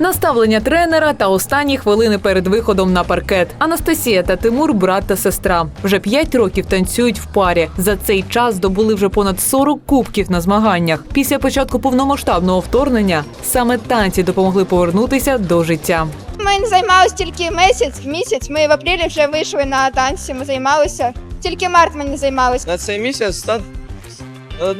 Наставлення тренера та останні хвилини перед виходом на паркет. Анастасія та Тимур брат та сестра. Вже п'ять років танцюють в парі. За цей час здобули вже понад 40 кубків на змаганнях. Після початку повномасштабного вторгнення саме танці допомогли повернутися до життя. Ми не займалися тільки місяць, місяць. Ми в апрелі вже вийшли на танці. Ми займалися. Тільки март ми не займалися. На цей місяць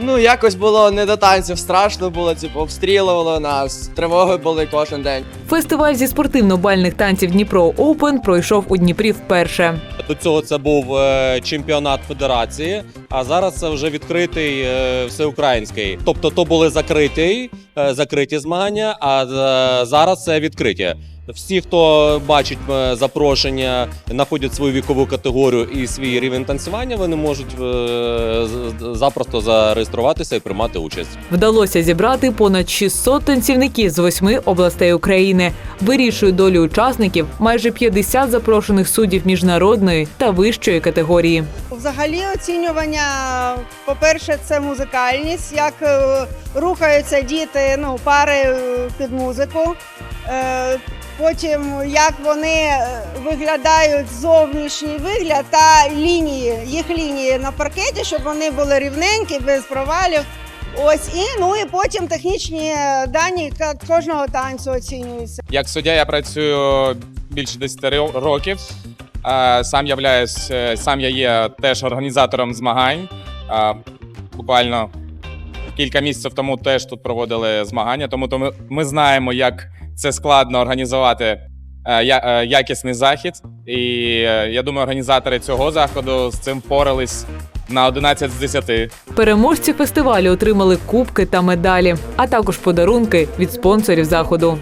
ну, якось було не до танців, страшно було, типу, обстрілювало нас, тривоги були кожен день. Фестиваль зі спортивно-бальних танців Дніпро Оупен пройшов у Дніпрі вперше. До цього це був е, чемпіонат федерації, а зараз це вже відкритий е, всеукраїнський. Тобто, то були закриті, е, закриті змагання, а е, зараз це відкриті. Всі, хто бачить е, запрошення, знаходять свою вікову категорію і свій рівень танцювання, вони можуть е, з- запросто зареєструватися і приймати участь. Вдалося зібрати понад 600 танцівників з восьми областей України. Вирішує долю учасників майже 50 запрошених суддів міжнародної та вищої категорії. Взагалі оцінювання, по-перше, це музикальність, як е, рухаються діти, ну, пари під музику. Е, Потім як вони е, виглядають зовнішній вигляд та лінії, їх лінії на паркеті, щоб вони були рівненькі, без провалів. Ось і ну і потім технічні дані ка- кожного танцю оцінюються. Як суддя я працюю більше 10 років. Е, Сам являюсь, е, сам я є теж організатором змагань. Е, Буквально кілька місяців тому теж тут проводили змагання, тому то ми, ми знаємо, як це складно організувати е, е, якісний захід. І е, я думаю, організатори цього заходу з цим впорались на 11 з 10. Переможці фестивалю отримали кубки та медалі, а також подарунки від спонсорів заходу.